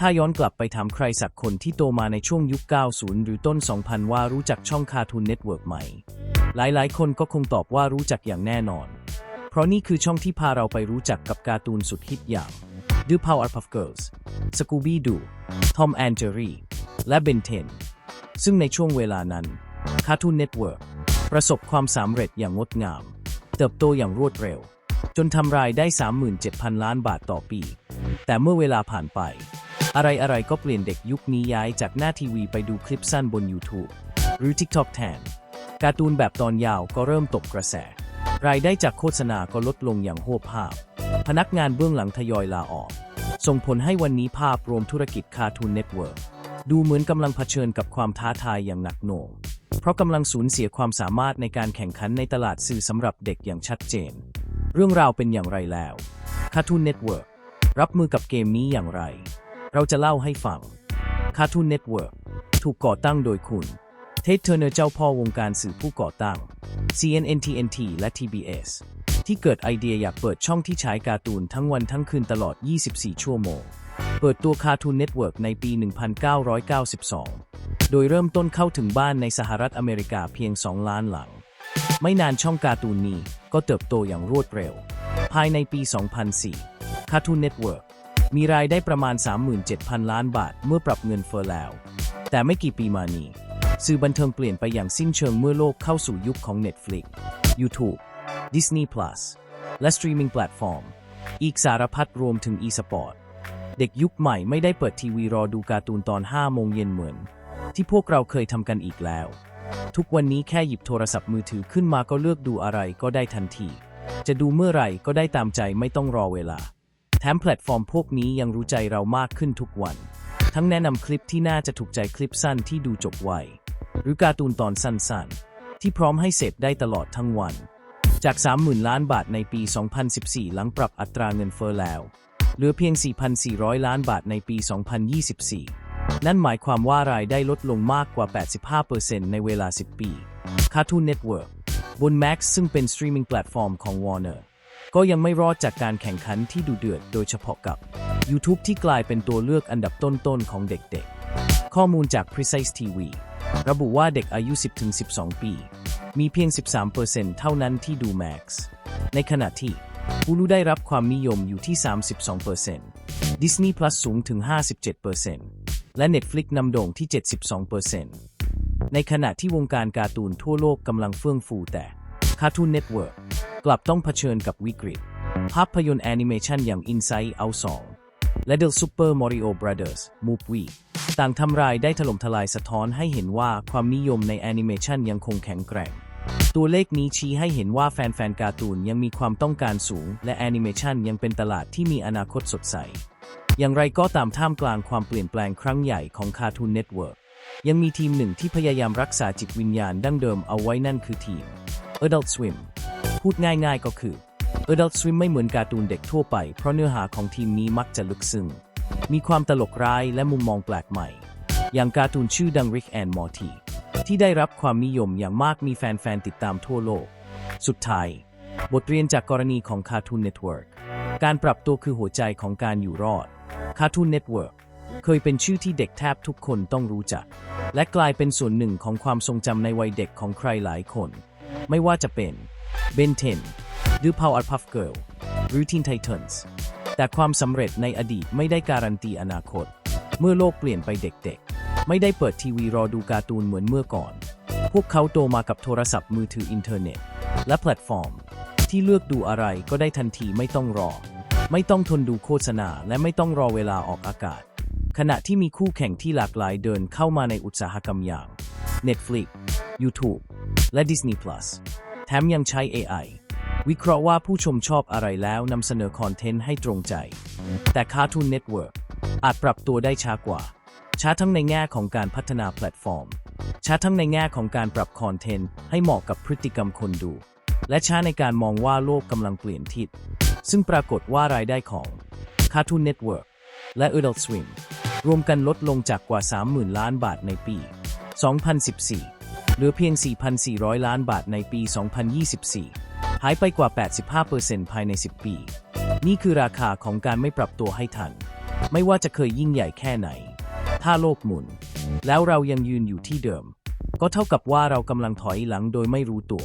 ถ้าย้อนกลับไปถามใครสักคนที่โตมาในช่วงยุค 90 หรือต้น 2000 ว่ารู้จักช่องคา r ูนเน็ตเวิร์กไหม หลายๆ คนก็คงตอบว่ารู้จักอย่างแน่นอน เพราะนี่คือช่องที่พาเราไปรู้จักกับการ์ตูนสุดฮิตอย่าง The Powerpuff Girls Scooby-Doo Tom and Jerry และ Ben 10 ซึ่งในช่วงเวลานั้น Cartoon Network ประสบความสำเร็จอย่างงดงาม เติบโตอย่างรวดเร็ว จนทำรายได้ 37,000 ล้านบาทต่อปี แต่เมื่อเวลาผ่านไป อะไรๆก็เปลี่ยนเด็กยุคนี้ย้ายจากหน้าทีวีไปดูคลิปสั้นบน YouTube หรือ TikTok แทน การ์ตูนแบบตอนยาวก็เริ่มตกกระแส รายได้จากโฆษณาก็ลดลงอย่างโหดภาพ พนักงานเบื้องหลังทยอยลาออก ส่งผลให้วันนี้ภาพรวมธุรกิจคา r ูนเน็ตเวิร์กดูเหมือนกำลังเผชิญกับความท้าทายอย่างหนักหน่วง เพราะกำลังสูญเสียความสามารถในการแข่งขันในตลาดสื่อสำหรับเด็กอย่างชัดเจน เรื่องราวเป็นอย่างไรแล้ว Cartoon Network รับมือกับเกมนี้อย่างไร เราจะเล่าให้ฟัง Cartoon Network ถูกก่อตั้งโดยคุณ เทดเทอร์เนอร์เจ้าพ่อวงการสื่อผู้ก่อตั้ง CNN TNT และ TBS ที่เกิดไอเดียอยากเปิดช่องที่ฉายการ์ตูนทั้งวันทั้งคืนตลอด 24 ชั่วโมง เปิดตัว Cartoon Network ในปี 1992 โดยเริ่มต้นเข้าถึงบ้านในสหรัฐอเมริกาเพียง 2 ล้านหลัง ไม่นานช่องการ์ตูนนี้ก็เติบโตอย่างรวดเร็ว ภายในปี 2004 Cartoon Network มีรายได้ประมาณ 37,000 ล้านบาท เมื่อปรับเงินเฟ้อแล้ว แต่ไม่กี่ปีมานี้ สื่อบันเทิงเปลี่ยนไปอย่างสิ้นเชิงเมื่อโลกเข้าสู่ยุคของ Netflix YouTube Disney Plus และสตรีมมิ่งแพลตฟอร์ม อีกสารพัดรวมถึง e-sport เด็กยุคใหม่ไม่ได้เปิดทีวีรอดูการ์ตูนตอน 5 โมงเย็นเหมือน ที่พวกเราเคยทำกันอีกแล้ว ทุกวันนี้แค่หยิบโทรศัพท์มือถือขึ้นมาก็เลือกดูอะไรก็ได้ทันที จะดูเมื่อไหร่ก็ได้ตามใจไม่ต้องรอเวลา ถมแพลตฟอร์มพวกนี้ยังรู้ใจเรามากขึ้นทุกวัน ทั้งแนะนำคลิปที่น่าจะถูกใจคลิปสั้นที่ดูจบไว หรือการ์ตูนตอนสั้นๆ ที่พร้อมให้เสพได้ตลอดทั้งวัน จาก 30,000 ล้านบาทในปี 2014 หลังปรับอัตราเงินเฟ้อแล้ว เหลือเพียง 4,400 ล้านบาทในปี 2024 นั่นหมายความว่ารายได้ลดลงมากกว่า 85%ในเวลา 10 ปี Cartoon Network บน Max ซึ่งเป็นสตรีมมิ่งแพลตฟอร์มของ Warner ก็ยังไม่รอดจากการแข่งขันที่ดูเดือดโดยเฉพาะกับ YouTube ที่กลายเป็นตัวเลือกอันดับต้นๆของเด็กๆ ข้อมูลจาก Precise TV ระบุว่าเด็กอายุ 10-12 ปี มีเพียง 13%เท่านั้นที่ดู Max ในขณะที่ Hulu ได้รับความนิยมอยู่ที่ 32% Disney Plus สูงถึง 57%และ Netflix นำโด่งที่ 72%ในขณะที่วงการการ์ตูนทั่วโลกกำลังเฟื่องฟูแต่ Cartoon Network กลับต้องเผชิญกับวิกฤต ภาพยนตร์แอนิเมชันอย่าง Inside Out 2 และ The Super Mario Brothers Movie ต่างทำรายได้ถล่มทลายสะท้อนให้เห็นว่าความนิยมในแอนิเมชันยังคงแข็งแกร่ง ตัวเลขนี้ชี้ให้เห็นว่าแฟนๆการ์ตูนยังมีความต้องการสูง และแอนิเมชันยังเป็นตลาดที่มีอนาคตสดใส อย่างไรก็ตามท่ามกลางความเปลี่ยนแปลงครั้งใหญ่ของ Cartoon Network ยังมีทีมหนึ่งที่พยายามรักษาจิตวิญญาณดั้งเดิมเอาไว้นั่นคือทีม Adult Swim พูดง่ายๆก็คือ Adult Swim ไม่เหมือนการ์ตูนเด็กทั่วไป เพราะเนื้อหาของทีมนี้มักจะลึกซึ้ง มีความตลกร้ายและมุมมองแปลกใหม่ อย่างการ์ตูนชื่อดัง Rick and Morty ที่ได้รับความนิยมอย่างมากมีแฟนๆติดตามทั่วโลก สุดท้าย บทเรียนจากกรณีของ Cartoon Network การปรับตัวคือหัวใจของการอยู่รอด Cartoon Network เคยเป็นชื่อที่เด็กแทบทุกคนต้องรู้จัก และกลายเป็นส่วนหนึ่งของความทรงจำในวัยเด็กของใครหลายคน ไม่ว่าจะเป็น Ben 10 หรือ Powerpuff Girl หรือ Teen Titans แต่ความสำเร็จในอดีตไม่ได้การันตีอนาคต เมื่อโลกเปลี่ยนไปเด็กๆ ไม่ได้เปิดทีวีรอดูการ์ตูนเหมือนเมื่อก่อน พวกเขาโตมากับโทรศัพท์มือถืออินเทอร์เน็ต และแพลตฟอร์ม ที่เลือกดูอะไรก็ได้ทันทีไม่ต้องรอ ไม่ต้องทนดูโฆษณาและไม่ต้องรอเวลาออกอากาศ ขณะที่มีคู่แข่งที่หลากหลายเดินเข้ามาในอุตสาหกรรมอย่าง Netflix YouTube และ Disney Plus แถมยังใช้ AI วิเคราะห์ว่าผู้ชมชอบอะไรแล้วนำเสนอคอนเทนต์ให้ตรงใจ แต่ Cartoon Network อาจปรับตัวได้ช้ากว่า ช้าทั้งในแง่ของการพัฒนาแพลตฟอร์ม ช้าทั้งในแง่ของการปรับคอนเทนต์ให้เหมาะกับพฤติกรรมคนดู และช้าในการมองว่าโลกกำลังเปลี่ยนทิศ ซึ่งปรากฏว่ารายได้ของ Cartoon Network และ Adult Swim รวมกันลดลงจากกว่า 30,000 ล้านบาทในปี 2014 เหลือเพียง 4,400 ล้านบาทในปี 2024 หายไปกว่า 85%ภายใน 10 ปี นี่คือราคาของการไม่ปรับตัวให้ทัน ไม่ว่าจะเคยยิ่งใหญ่แค่ไหน ถ้าโลกหมุน แล้วเรายังยืนอยู่ที่เดิม ก็เท่ากับว่าเรากำลังถอยหลังโดยไม่รู้ตัว